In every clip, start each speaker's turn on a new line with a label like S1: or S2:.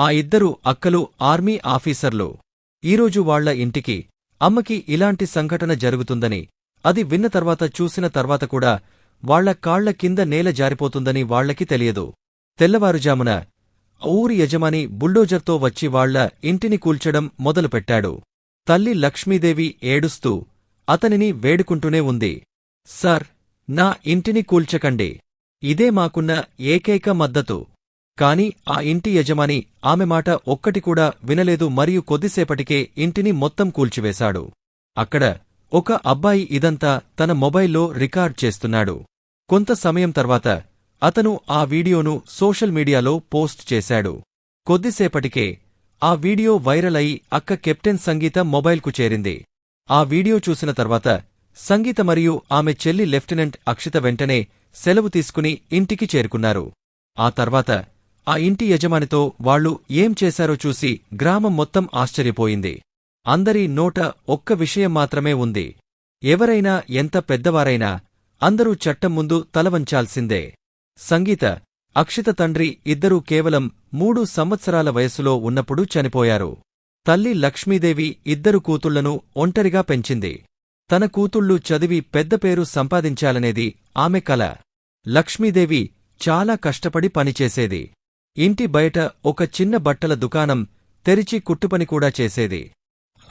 S1: ఆ ఇద్దరు అక్కలు ఆర్మీ ఆఫీసర్లు. ఈరోజు వాళ్ళ ఇంటికి అమ్మకి ఇలాంటి సంఘటన జరుగుతుందని అది విన్న తర్వాత చూసిన తర్వాత కూడా వాళ్ళ కాళ్ళ కింద నేల జారిపోతుందని వాళ్ళకి తెలియదు. తెల్లవారుజామున ఊరి యజమాని బుల్డోజర్తో వచ్చి వాళ్ళ ఇంటిని కూల్చడం మొదలుపెట్టాడు. తల్లి లక్ష్మీదేవి ఏడుస్తూ అతనిని వేడుకుంటూనే ఉంది. సార్ నా ఇంటిని కూల్చకండి. ఇదే మాకున్న ఏకైక మద్దతు. కాని ఆ ఇంటి యజమాని ఆమె మాట ఒక్కటి కూడా వినలేదు మరియు కొద్దిసేపటికే ఇంటిని మొత్తం కూల్చివేశాడు. అక్కడ ఒక అబ్బాయి ఇదంతా తన మొబైల్లో రికార్డ్ చేస్తున్నాడు. కొంత సమయం తర్వాత అతను ఆ వీడియోను సోషల్ మీడియాలో పోస్ట్ చేశాడు. కొద్దిసేపటికే ఆ వీడియో వైరల్ అయి అక్క కెప్టెన్ సంగీత మొబైల్కు చేరింది. ఆ వీడియో చూసిన తర్వాత సంగీత మరియు ఆమె చెల్లి లెఫ్టినెంట్ అక్షిత వెంటనే సెలవు తీసుకుని ఇంటికి చేరుకున్నారు. ఆ తర్వాత ఆ ఇంటి యజమానితో వాళ్ళు ఏం చేశారో చూసి గ్రామం మొత్తం ఆశ్చర్యపోయింది. అందరి నోట ఒక్క విషయం మాత్రమే ఉంది. ఎవరైనా ఎంత పెద్దవారైనా అందరూ చట్టం ముందు తలవంచాల్సిందే. సంగీత అక్షిత తండ్రి ఇద్దరూ కేవలం మూడు సంవత్సరాల వయస్సులో ఉన్నప్పుడు చనిపోయారు. తల్లి లక్ష్మీదేవి ఇద్దరు కూతుళ్ళను ఒంటరిగా పెంచింది. తన కూతుళ్ళు చదివి పెద్ద పేరు సంపాదించాలనేది ఆమె కల. లక్ష్మీదేవి చాలా కష్టపడి పనిచేసేది. ఇంటి బయట ఒక చిన్న బట్టల దుకాణం తెరిచి కుట్టుపని కూడా చేసేది.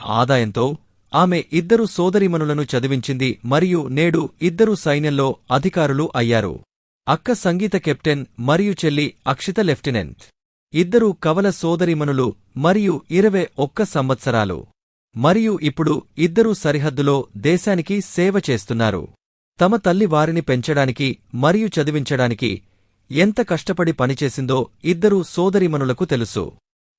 S1: ఆదాయంతో ఆమె ఇద్దరు సోదరిమనులను చదివించింది మరియు నేడు ఇద్దరు సైన్యంలో అధికారులు అయ్యారు. అక్క సంగీత కెప్టెన్ మరియు చెల్లి అక్షిత లెఫ్టినెంట్. ఇద్దరు కవల సోదరిమనులు మరియు ఇరవై ఒక్క సంవత్సరాలు. మరియు ఇప్పుడు ఇద్దరూ సరిహద్దులో దేశానికి సేవ చేస్తున్నారు. తమ తల్లి వారిని పెంచడానికి మరియు చదివించడానికి ఎంత కష్టపడి పనిచేసిందో ఇద్దరు సోదరిమనులకు తెలుసు.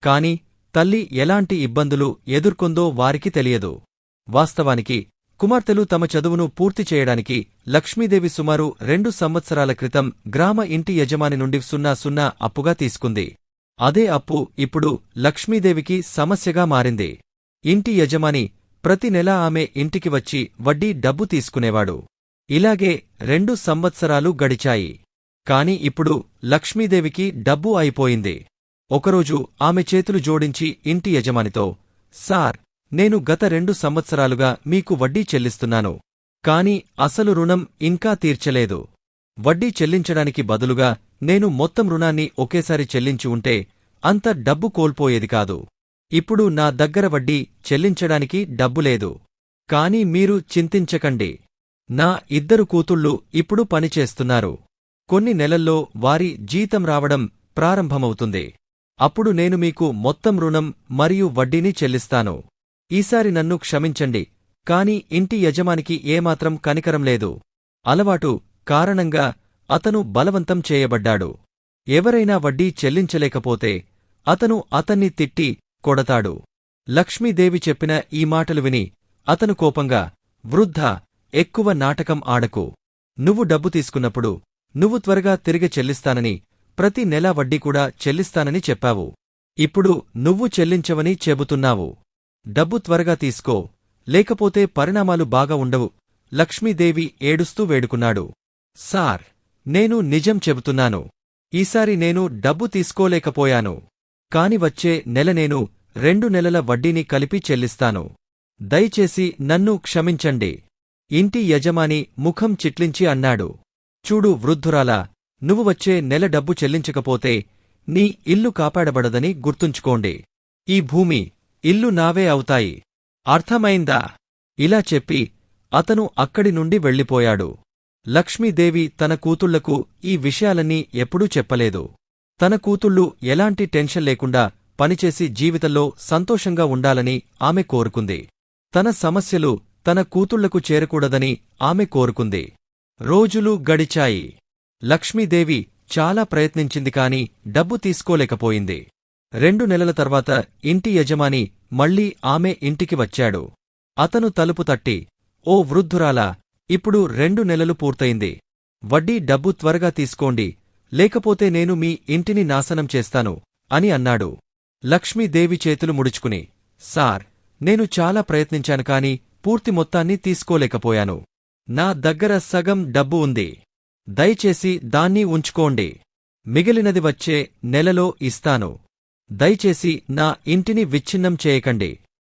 S1: కాని తల్లి ఎలాంటి ఇబ్బందులు ఎదుర్కొందో వారికి తెలియదు. వాస్తవానికి కుమార్తెలు తమ చదువును పూర్తి చేయడానికి లక్ష్మీదేవి సుమారు రెండు సంవత్సరాల క్రితం గ్రామ ఇంటి యజమాని నుండి సున్నా సున్నా అప్పుగా తీసుకుంది. అదే అప్పు ఇప్పుడు లక్ష్మీదేవికి సమస్యగా మారింది. ఇంటి యజమాని ప్రతి నెలా ఆమె ఇంటికి వచ్చి వడ్డీ డబ్బు తీసుకునేవాడు. ఇలాగే రెండు సంవత్సరాలు గడిచాయి. కాని ఇప్పుడు లక్ష్మీదేవికి డబ్బు అయిపోయింది. ఒకరోజు ఆమె చేతులు జోడించి ఇంటి యజమానితో సార్ నేను గత రెండు సంవత్సరాలుగా మీకు వడ్డీ చెల్లిస్తున్నాను కాని అసలు రుణం ఇంకా తీర్చలేదు. వడ్డీ చెల్లించడానికి బదులుగా నేను మొత్తం రుణాన్ని ఒకేసారి చెల్లించి ఉంటే అంత డబ్బు కోల్పోయేది కాదు. ఇప్పుడు నా దగ్గర వడ్డీ చెల్లించడానికి డబ్బు లేదు. కాని మీరు చింతించకండి. నా ఇద్దరు కూతుళ్ళు ఇప్పుడు పనిచేస్తున్నారు కొన్ని నెలల్లో వారి జీతం రావడం ప్రారంభమవుతుంది. అప్పుడు నేను మీకు మొత్తం రుణం మరియు వడ్డీని చెల్లిస్తాను. ఈసారి నన్ను క్షమించండి కాని ఇంటి యజమానికి ఏమాత్రం కనికరం లేదు. అలవాటు కారణంగా అతను బలవంతం చేయబడ్డాడు. ఎవరైనా వడ్డీ చెల్లించలేకపోతే అతను అతన్ని తిట్టి కొడతాడు. లక్ష్మీదేవి చెప్పిన ఈ మాటలు విని అతను కోపంగా వృద్ధ ఎక్కువ నాటకం ఆడకు. నువ్వు డబ్బు తీసుకున్నప్పుడు నువ్వు త్వరగా తిరిగి చెల్లిస్తానని ప్రతి నెలా వడ్డీ కూడా చెల్లిస్తానని చెప్పావు. ఇప్పుడు నువ్వు చెల్లించవని చెబుతున్నావు. డబ్బు త్వరగా తీసుకో లేకపోతే పరిణామాలు బాగా ఉండవు. లక్ష్మీదేవి ఏడుస్తూ వేడుకున్నాడు. సార్ నేను నిజం చెబుతున్నాను. ఈసారి నేను డబ్బు తీసుకోలేకపోయాను. కాని వచ్చే నెల నేను రెండు నెలల వడ్డీని కలిపి చెల్లిస్తాను. దయచేసి నన్ను క్షమించండి. ఇంటి యజమాని ముఖం చిట్లించి అన్నాడు. చూడు వృద్ధురాలా నువ్వు వచ్చే నెల డబ్బు చెల్లించకపోతే నీ ఇల్లు కాపాడబడదని గుర్తుంచుకోండి. ఈ భూమి ఇల్లు నావే అవుతాయి. అర్థమైందా? ఇలా చెప్పి అతను అక్కడి నుండి వెళ్ళిపోయాడు. లక్ష్మీదేవి తన కూతుళ్ళకు ఈ విషయాలన్నీ ఎప్పుడూ చెప్పలేదు. తన కూతుళ్ళు ఎలాంటి టెన్షన్ లేకుండా పనిచేసి జీవితంలో సంతోషంగా ఉండాలని ఆమె కోరుకుంది. తన సమస్యలు తన కూతుళ్ళకు చేరకూడదని ఆమె కోరుకుంది. రోజులు గడిచాయి. లక్ష్మీదేవి చాలా ప్రయత్నించింది కాని డబ్బు తీసుకోలేకపోయింది. రెండు నెలల తర్వాత ఇంటి యజమాని మళ్ళీ ఆమె ఇంటికి వచ్చాడు. అతను తలుపు తట్టి ఓ వృద్ధురాలా ఇప్పుడు రెండు నెలలు పూర్తయింది. వడ్డీ డబ్బు త్వరగా తీసుకోండి. లేకపోతే నేను మీ ఇంటిని నాశనం చేస్తాను అని అన్నాడు. లక్ష్మీదేవి చేతులు ముడుచుకుని సార్ నేను చాలా ప్రయత్నించాను కాని పూర్తి మొత్తాన్ని తీసుకోలేకపోయాను. నా దగ్గర సగం డబ్బు ఉంది. దయచేసి దాన్ని ఉంచుకోండి. మిగిలినది వచ్చే నెలలో ఇస్తాను. దయచేసి నా ఇంటిని విచ్ఛిన్నం చేయకండి.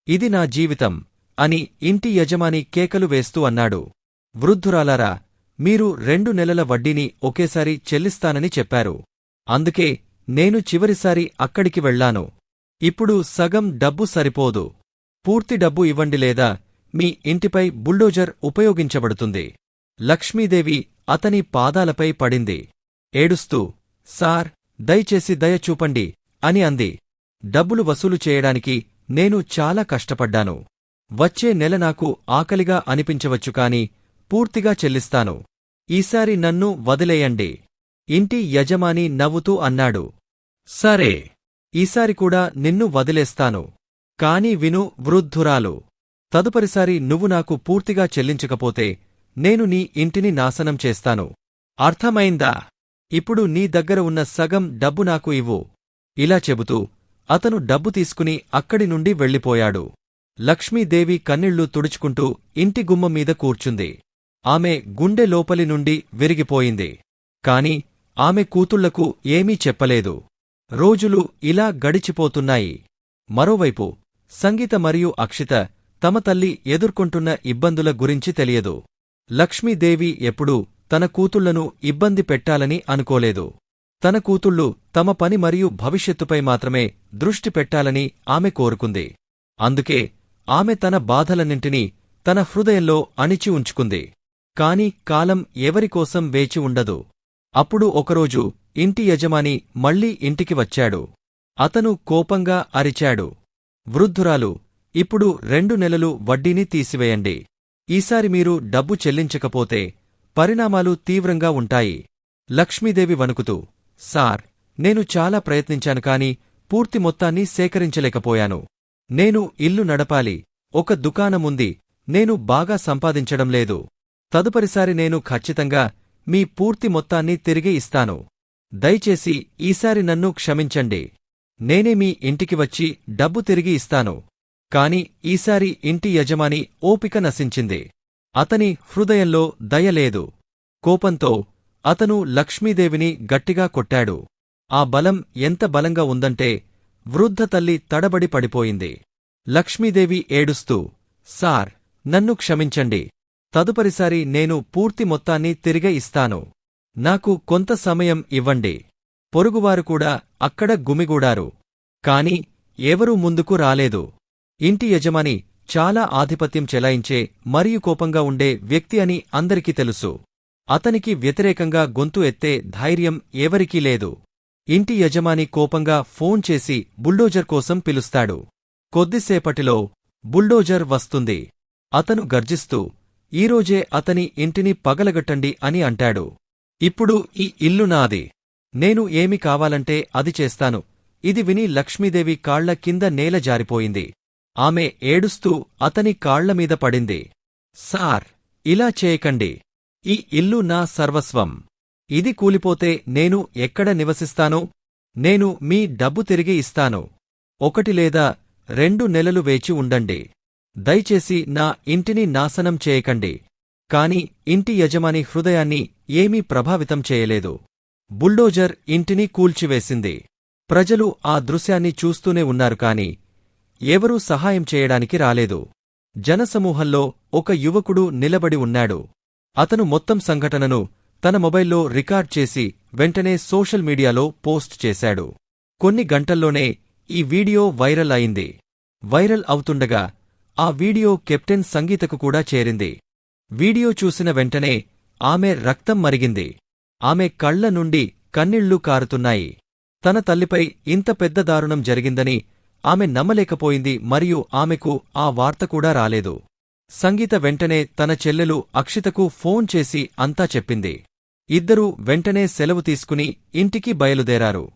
S1: ఇది నా జీవితం అని ఇంటి యజమాని కేకలు వేస్తూ అన్నాడు. వృద్ధురాలారా మీరు రెండు నెలల వడ్డీని ఒకేసారి చెల్లిస్తానని చెప్పారు. అందుకే నేను చివరిసారి అక్కడికి వెళ్ళాను. ఇప్పుడు సగం డబ్బు సరిపోదు. పూర్తి డబ్బు ఇవ్వండి లేదా మీ ఇంటిపై బుల్డోజర్ ఉపయోగించబడుతుంది. లక్ష్మీదేవి అతని పాదాలపై పడింది. ఏడుస్తూ సార్ దయచేసి దయ చూపండి అని అంది. డబ్బులు వసూలు చేయడానికి నేను చాలా కష్టపడ్డాను. వచ్చే నెల నాకు ఆకలిగా అనిపించవచ్చు కాని పూర్తిగా చెల్లిస్తాను. ఈసారి నన్ను వదిలేయండి. ఇంటి యజమాని నవ్వుతూ అన్నాడు. సరే ఈసారి కూడా నిన్ను వదిలేస్తాను. కాని విను వృద్ధురాలు తదుపరిసారి నువ్వు నాకు పూర్తిగా చెల్లించకపోతే నేను నీ ఇంటిని నాశనం చేస్తాను. అర్థమైందా? ఇప్పుడు నీ దగ్గర ఉన్న సగం డబ్బు నాకు ఇవ్వు. ఇలా చెబుతూ అతను డబ్బు తీసుకుని అక్కడి నుండి వెళ్ళిపోయాడు. లక్ష్మీదేవి కన్నీళ్ళు తుడుచుకుంటూ ఇంటి గుమ్మం మీద కూర్చుంది. ఆమె గుండె లోపలి నుండి విరిగిపోయింది. కాని ఆమె కూతుళ్ళకు ఏమీ చెప్పలేదు. రోజులు ఇలా గడిచిపోతున్నాయి. మరోవైపు సంగీత మరియు అక్షిత తమ తల్లి ఎదుర్కొంటున్న ఇబ్బందుల గురించి తెలియదు. లక్ష్మీదేవి ఎప్పుడూ తన కూతుళ్ళను ఇబ్బంది పెట్టాలని అనుకోలేదు. తన కూతుళ్ళు తమ పని మరియు భవిష్యత్తుపై మాత్రమే దృష్టి పెట్టాలని ఆమె కోరుకుంది. అందుకే ఆమె తన బాధలన్నింటినీ తన హృదయంలో అణిచి ఉంచుకుంది. కాని కాలం ఎవరికోసం వేచి ఉండదు. అప్పుడు ఒకరోజు ఇంటి యజమాని మళ్ళీ ఇంటికి వచ్చాడు. అతను కోపంగా అరిచాడు. వృద్ధురాలు ఇప్పుడు రెండు నెలలు వడ్డీని తీసివేయండి. ఈసారి మీరు డబ్బు చెల్లించకపోతే పరిణామాలు తీవ్రంగా ఉంటాయి. లక్ష్మీదేవి వణుకుతూ సార్ నేను చాలా ప్రయత్నించాను కాని పూర్తి మొత్తాన్ని సేకరించలేకపోయాను. నేను ఇల్లు నడపాలి ఒక దుకాణముంది నేను బాగా సంపాదించడం లేదు. తదుపరిసారి నేను ఖచ్చితంగా మీ పూర్తి మొత్తాన్ని తిరిగి ఇస్తాను. దయచేసి ఈసారి నన్ను క్షమించండి. నేనే మీ ఇంటికి వచ్చి డబ్బు తిరిగి ఇస్తాను. కాని ఈసారి ఇంటి యజమాని ఓపిక నశించింది. అతని హృదయంలో దయలేదు కోపంతో అతను లక్ష్మీదేవిని గట్టిగా కొట్టాడు. ఆ బలం ఎంత బలంగా ఉందంటే వృద్ధ తల్లి తడబడి పడిపోయింది. లక్ష్మీదేవి ఏడుస్తూ సార్ నన్ను క్షమించండి. తదుపరిసారి నేను పూర్తి మొత్తాన్ని తిరిగి ఇస్తాను. నాకు కొంత సమయం ఇవ్వండి. పొరుగువారు కూడా అక్కడ గుమిగూడారు. కాని ఎవరూ ముందుకు రాలేదు. ఇంటి యజమాని చాలా ఆధిపత్యం చెలాయించే మరియు కోపంగా ఉండే వ్యక్తి అని అందరికీ తెలుసు. అతనికి వ్యతిరేకంగా గొంతు ఎత్తే ధైర్యం ఎవరికీ లేదు. ఇంటి యజమాని కోపంగా ఫోన్ చేసి బుల్డోజర్ కోసం పిలుస్తాడు. కొద్దిసేపటిలో బుల్డోజర్ వస్తుంది. అతను గర్జిస్తూ ఈరోజే అతని ఇంటిని పగలగట్టండి అని అంటాడు. ఇప్పుడు ఈ ఇల్లు నాది. నేను ఏమి కావాలంటే అది చేస్తాను. ఇది విని లక్ష్మీదేవి కాళ్ళ కింద నేల జారిపోయింది. ఆమె ఏడుస్తూ అతని కాళ్ళమీద పడింది. సార్ ఇలా చేయకండి. ఈ ఇల్లు నా సర్వస్వం. ఇది కూలిపోతే నేను ఎక్కడ నివసిస్తాను? నేను మీ డబ్బు తిరిగి ఇస్తాను. ఒకటి లేదా రెండు నెలలు వేచి ఉండండి. దయచేసి నా ఇంటిని నాశనం చేయకండి. కాని ఇంటి యజమాని హృదయాన్ని ఏమీ ప్రభావితం చేయలేదు. బుల్డోజర్ ఇంటిని కూల్చివేసింది. ప్రజలు ఆ దృశ్యాన్ని చూస్తూనే ఉన్నారు కాని ఎవరూ సహాయం చేయడానికి రాలేదు. జనసమూహంలో ఒక యువకుడు నిలబడి ఉన్నాడు. అతను మొత్తం సంఘటనను తన మొబైల్లో రికార్డ్ చేసి వెంటనే సోషల్ మీడియాలో పోస్ట్ చేశాడు. కొన్ని గంటల్లోనే ఈ వీడియో వైరల్ అయింది. వైరల్ అవుతుండగా ఆ వీడియో కెప్టెన్ సంగీతకు కూడా చేరింది. వీడియో చూసిన వెంటనే ఆమె రక్తం మరిగింది. ఆమె కళ్ళ నుండి కన్నీళ్ళు కారుతున్నాయి. తన తల్లిపై ఇంత పెద్ద దారుణం జరిగిందని ఆమె నమ్మలేకపోయింది మరియు ఆమెకు ఆ వార్త కూడా రాలేదు. సంగీత వెంటనే తన చెల్లెలు అక్షితకు ఫోన్ చేసి అంతా చెప్పింది. ఇద్దరూ వెంటనే సెలవు తీసుకుని ఇంటికి బయలుదేరారు.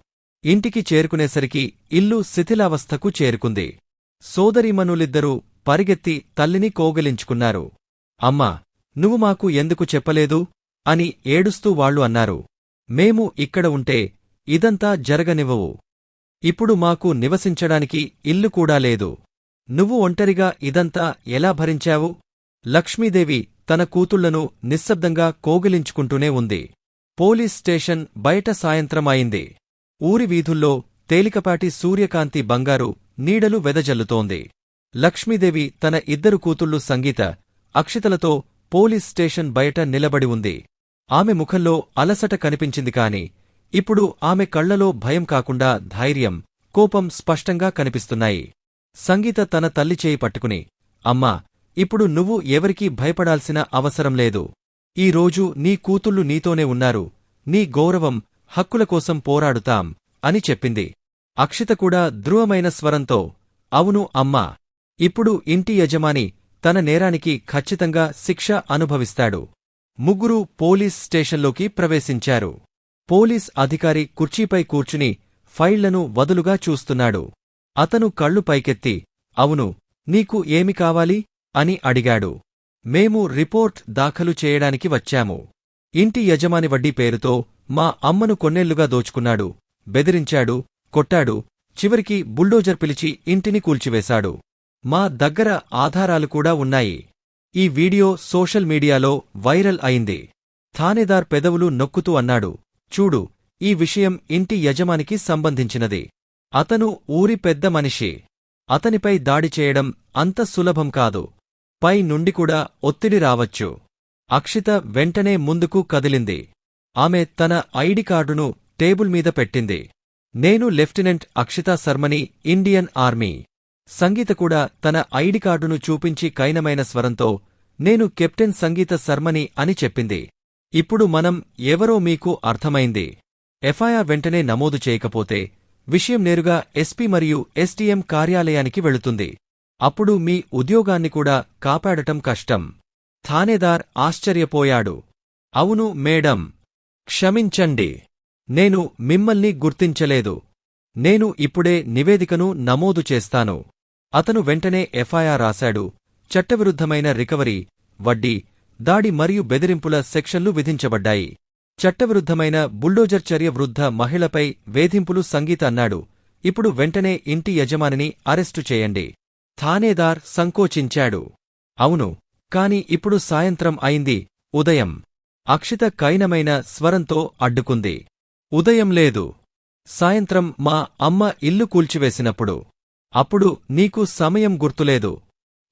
S1: ఇంటికి చేరుకునేసరికి ఇల్లు శిథిలావస్థకు చేరుకుంది. సోదరీమణులిద్దరూ పరిగెత్తి తల్లిని కోగలించుకున్నారు. అమ్మా నువ్వు మాకు ఎందుకు చెప్పలేదు? అని ఏడుస్తూ వాళ్ళు అన్నారు. మేము ఇక్కడ ఉంటే ఇదంతా జరగనివ్వవు. ఇప్పుడు మాకు నివసించడానికి ఇల్లు కూడా లేదు. నువ్వు ఒంటరిగా ఇదంతా ఎలా భరించావు? లక్ష్మీదేవి తన కూతుళ్ళను నిశ్శబ్దంగా కోగిలించుకుంటూనే ఉంది. పోలీస్ స్టేషన్ బయట సాయంత్రం అయింది ఊరి వీధుల్లో తేలికపాటి సూర్యకాంతి బంగారు నీడలు వెదజల్లుతోంది. లక్ష్మీదేవి తన ఇద్దరు కూతుళ్ళు సంగీత అక్షితలతో పోలీస్ స్టేషన్ బయట నిలబడి ఉంది. ఆమె ముఖంలో అలసట కనిపించింది కాని ఇప్పుడు ఆమె కళ్ళలో భయం కాకుండా ధైర్యం కోపం స్పష్టంగా కనిపిస్తున్నాయి. సంగీత తన తల్లి చేయి పట్టుకుని అమ్మా ఇప్పుడు నువ్వు ఎవరికీ భయపడాల్సిన అవసరం లేదు. ఈ రోజు నీ కూతుళ్ళు నీతోనే ఉన్నారు. నీ గౌరవం హక్కుల కోసం పోరాడుతాం అని చెప్పింది. అక్షిత కూడా ధృవమైన స్వరంతో అవును అమ్మా ఇప్పుడు ఇంటి యజమాని తన నేరానికి ఖచ్చితంగా శిక్ష అనుభవిస్తాడు. ముగ్గురూ పోలీస్ స్టేషన్లోకి ప్రవేశించారు. పోలీస్ అధికారి కుర్చీపై కూర్చుని ఫైళ్ళను వదులుగా చూస్తున్నాడు. అతను కళ్ళు పైకెత్తి అవును నీకు ఏమి కావాలి? అని అడిగాడు. మేము రిపోర్ట్ దాఖలు చేయడానికి వచ్చాము. ఇంటి యజమాని వడ్డీ పేరుతో మా అమ్మను కొన్నేళ్ళుగా దోచుకున్నాడు. బెదిరించాడు కొట్టాడు చివరికి బుల్డోజర్ పిలిచి ఇంటిని కూల్చివేశాడు. మా దగ్గర ఆధారాలు కూడా ఉన్నాయి. ఈ వీడియో సోషల్ మీడియాలో వైరల్ అయింది. థానేదార్ పెదవులు నొక్కుతూ అన్నాడు. చూడు ఈ విషయం ఇంటి యజమానికి సంబంధించినది. అతను ఊరి పెద్ద మనిషి. అతనిపై దాడి చేయడం అంత సులభం కాదు. పై నుండి కూడా ఒత్తిడి రావచ్చు. అక్షిత వెంటనే ముందుకు కదిలింది. ఆమె తన ఐడి కార్డును టేబుల్ మీద పెట్టింది. నేను లెఫ్టినెంట్ అక్షితా శర్మని ఇండియన్ ఆర్మీ. సంగీత కూడా తన ఐడి కార్డును చూపించి కైనమైన స్వరంతో నేను కెప్టెన్ సంగీత శర్మని అని చెప్పింది. ఇప్పుడు మనం ఎవరో మీకు అర్థమైంది. ఎఫ్ఐఆర్ వెంటనే నమోదు చేయకపోతే విషయం నేరుగా ఎస్పీ మరియు ఎస్టీఎం కార్యాలయానికి వెళుతుంది. అప్పుడు మీ ఉద్యోగాన్ని కూడా కాపాడటం కష్టం. థానేదార్ ఆశ్చర్యపోయాడు. అవును మేడం. క్షమించండి. నేను మిమ్మల్ని గుర్తించలేదు. నేను ఇప్పుడే నివేదికను నమోదు చేస్తాను. అతను వెంటనే ఎఫ్ఐఆర్ రాశాడు. చట్టవిరుద్ధమైన రికవరీ వడ్డీ దాడి మరియు బెదిరింపుల సెక్షన్లు విధించబడ్డాయి. చట్టవిరుద్ధమైన బుల్డోజర్ చర్య వృద్ధ మహిళపై వేధింపులు సంగీత అన్నాడు. ఇప్పుడు వెంటనే ఇంటి యజమానిని అరెస్టు చేయండి. థానేదార్ సంకోచించాడు. అవును కాని ఇప్పుడు సాయంత్రం అయింది. ఉదయం. అక్షిత కైనమైన స్వరంతో అడ్డుకుంది. ఉదయం లేదు. సాయంత్రం మా అమ్మ ఇల్లు కూల్చివేసినప్పుడు. అప్పుడు నీకు సమయం గుర్తులేదు.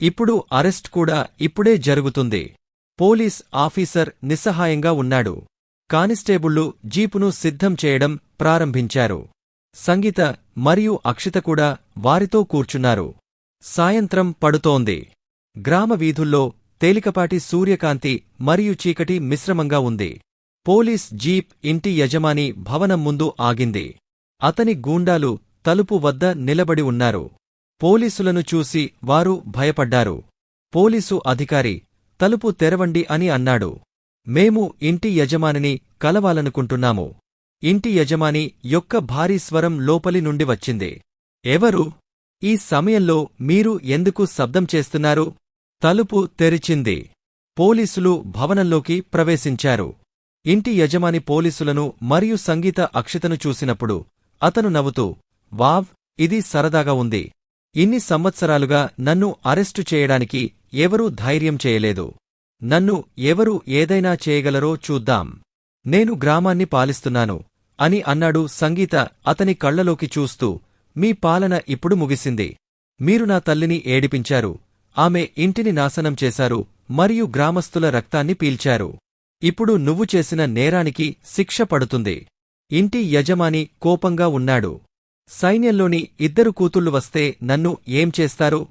S1: ఇప్పుడు అరెస్ట్ కూడా ఇప్పుడే జరుగుతుంది. పోలీస్ ఆఫీసర్ నిస్సహాయంగా ఉన్నాడు. కానిస్టేబుళ్ళు జీపును సిద్ధం చేయడం ప్రారంభించారు. సంగీత మరియు అక్షిత కూడా వారితో కూర్చున్నారు. సాయంత్రం పడుతోంది. గ్రామ వీధుల్లో తేలికపాటి సూర్యకాంతి మరియు చీకటి మిశ్రమంగా ఉంది. పోలీస్ జీప్ ఇంటి యజమాని భవనం ముందు ఆగింది. అతని గూండాలు తలుపు వద్ద నిలబడి ఉన్నారు. పోలీసులను చూసి వారు భయపడ్డారు. పోలీసు అధికారి తలుపు తెరవండి అని అన్నాడు. మేము ఇంటి యజమానిని కలవాలనుకుంటున్నాము. ఇంటి యజమాని యొక్క భారీ స్వరం లోపలి నుండి వచ్చింది. ఎవరు? ఈ సమయంలో మీరు ఎందుకు శబ్దం చేస్తున్నారు? తలుపు తెరిచింది. పోలీసులు భవనంలోకి ప్రవేశించారు. ఇంటి యజమాని పోలీసులను మరియు సంగీత అక్షతను చూసినప్పుడు అతను నవ్వుతూ వావ్ ఇది సరదాగా ఉంది. ఇన్ని సంవత్సరాలుగా నన్ను అరెస్టు చేయడానికి ఎవరూ ధైర్యం చేయలేదు. నన్ను ఎవరు ఏదైనా చేయగలరో చూద్దాం. నేను గ్రామాన్ని పాలిస్తున్నాను అని అన్నాడు సంగీత అతని కళ్ళలోకి చూస్తూ. మీ పాలన ఇప్పుడు ముగిసింది. మీరు నా తల్లిని ఏడిపించారు. ఆమె ఇంటిని నాశనం చేశారు మరియు గ్రామస్తుల రక్తాన్ని పీల్చారు. ఇప్పుడు నువ్వు చేసిన నేరానికి శిక్ష పడుతుంది. ఇంటి యజమాని కోపంగా ఉన్నాడు. సైన్యంలోని ఇద్దరు కూతుళ్ళు వస్తే నన్ను ఏం చేస్తారు?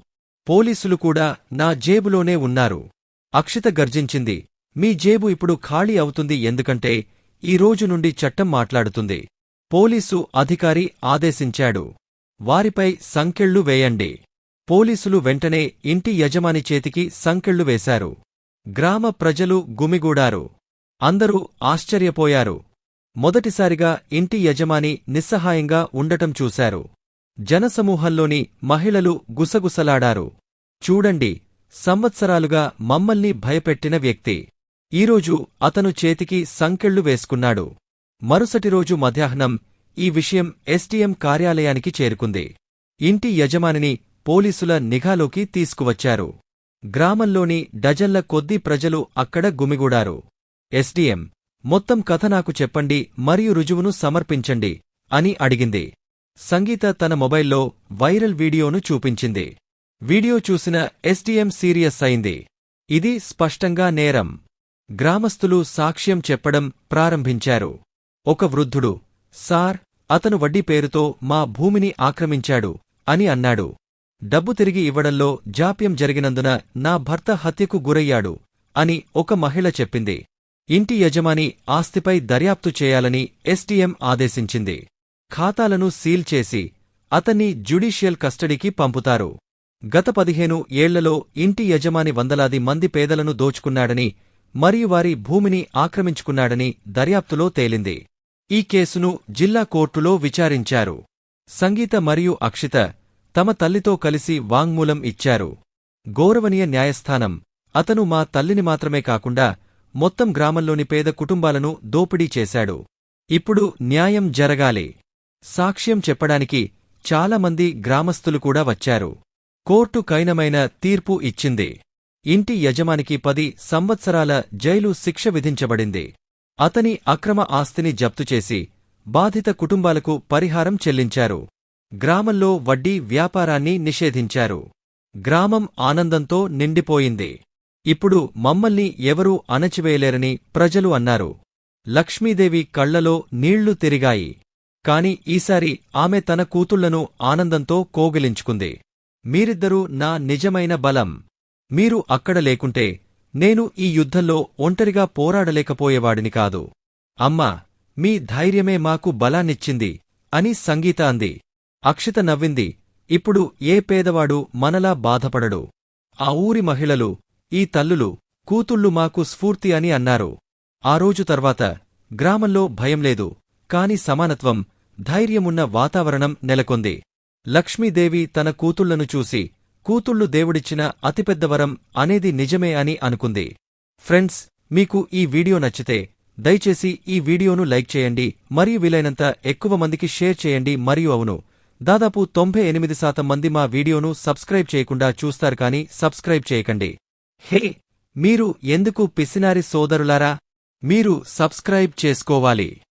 S1: పోలీసులు కూడా నా జేబులోనే ఉన్నారు. అక్షిత గర్జించింది. మీ జేబు ఇప్పుడు ఖాళీ అవుతుంది ఎందుకంటే ఈ రోజు నుండి చట్టం మాట్లాడుతుంది. పోలీసు అధికారి ఆదేశించాడు. వారిపై సంకెళ్ళు వేయండి. పోలీసులు వెంటనే ఇంటి యజమాని చేతికి సంకెళ్ళు వేశారు. గ్రామ ప్రజలు గుమిగూడారు. అందరూ ఆశ్చర్యపోయారు. మొదటిసారిగా ఇంటి యజమాని నిస్సహాయంగా ఉండటం చూశారు. జనసమూహంలోని మహిళలు గుసగుసలాడారు. చూడండి సంవత్సరాలుగా మమ్మల్ని భయపెట్టిన వ్యక్తి. ఈరోజు అతను చేతికి సంకెళ్ళు వేసుకున్నాడు. మరుసటి రోజు మధ్యాహ్నం ఈ విషయం ఎస్టీఎం కార్యాలయానికి చేరుకుంది. ఇంటి యజమానిని పోలీసుల నిఘాలోకి తీసుకువచ్చారు. గ్రామంలోని డజన్ల కొద్దీ ప్రజలు అక్కడ గుమిగూడారు. ఎస్డీఎం మొత్తం కథ నాకు చెప్పండి మరియు రుజువును సమర్పించండి అని అడిగింది. సంగీత తన మొబైల్లో వైరల్ వీడియోను చూపించింది. వీడియో చూసిన ఎస్టీఎం సీరియస్ అయింది. ఇది స్పష్టంగా నేరం. గ్రామస్తులు సాక్ష్యం చెప్పడం ప్రారంభించారు. ఒక వృద్ధుడు సార్ అతను వడ్డీ పేరుతో మా భూమిని ఆక్రమించాడు అని అన్నాడు. డబ్బు తిరిగి ఇవ్వడంలో జాప్యం జరిగినందున నా భర్త హత్యకు గురయ్యాడు అని ఒక మహిళ చెప్పింది. ఇంటి యజమాని ఆస్తిపై దర్యాప్తు చేయాలని ఎస్టీఎం ఆదేశించింది. ఖాతాలను సీల్ చేసి అతన్ని జ్యుడీషియల్ కస్టడీకి పంపుతారు. గత పదిహేను ఏళ్ళలో ఇంటి యజమాని వందలాది మంది పేదలను దోచుకున్నాడని మరియు వారి భూమిని ఆక్రమించుకున్నాడని దర్యాప్తులో తేలింది. ఈ కేసును జిల్లా కోర్టులో విచారించారు. సంగీత మరియు అక్షిత తమ తల్లితో కలిసి వాంగ్మూలం ఇచ్చారు. గౌరవనీయ న్యాయస్థానం అతను మా తల్లిని మాత్రమే కాకుండా మొత్తం గ్రామంలోని పేద కుటుంబాలను దోపిడీ చేశాడు. ఇప్పుడు న్యాయం జరగాలి. సాక్ష్యం చెప్పడానికి చాలామంది గ్రామస్తులు కూడా వచ్చారు. కోర్టు కైనమైన తీర్పు ఇచ్చింది. ఇంటి యజమానికి పది సంవత్సరాల జైలు శిక్ష విధించబడింది. అతని అక్రమ ఆస్తిని జప్తు చేసి బాధిత కుటుంబాలకు పరిహారం చెల్లించారు. గ్రామంలో వడ్డీ వ్యాపారాన్ని నిషేధించారు. గ్రామం ఆనందంతో నిండిపోయింది. ఇప్పుడు మమ్మల్ని ఎవరూ అణచివేయలేరని ప్రజలు అన్నారు. లక్ష్మీదేవి కళ్ళలో నీళ్ళు తిరిగాయి. కాని ఈసారి ఆమె తన కూతుళ్ళను ఆనందంతో కోగిలించుకుంది. మీరిద్దరూ నా నిజమైన బలం. మీరు అక్కడ లేకుంటే నేను ఈ యుద్ధంలో ఒంటరిగా పోరాడలేకపోయేవాడిని కాదు. అమ్మా మీ ధైర్యమే మాకు బలాన్నిచ్చింది అని సంగీత అంది. అక్షిత నవ్వింది. ఇప్పుడు ఏ పేదవాడు మనలా బాధపడడు. ఆ ఊరి మహిళలు ఈ తల్లులు కూతుళ్ళు మాకు స్ఫూర్తి అని అన్నారు. ఆ రోజు తర్వాత గ్రామంలో భయం లేదు కాని సమానత్వం ధైర్యమున్న వాతావరణం నెలకొంది. లక్ష్మీదేవి తన కూతుళ్ళను చూసి కూతుళ్ళు దేవుడిచ్చిన అతిపెద్ద వరం అనేది నిజమే అని అనుకుంది. ఫ్రెండ్స్ మీకు ఈ వీడియో నచ్చితే దయచేసి ఈ వీడియోను లైక్ చేయండి మరియు వీలైనంత ఎక్కువ మందికి షేర్ చేయండి మరియు అవును. దాదాపు తొంభై ఎనిమిది శాతం మంది మా వీడియోను సబ్స్క్రైబ్ చేయకుండా చూస్తారు కానీ సబ్స్క్రైబ్ చేయకండి. హే మీరు ఎందుకు పిసినారి సోదరులారా? మీరు సబ్స్క్రైబ్ చేసుకోవాలి.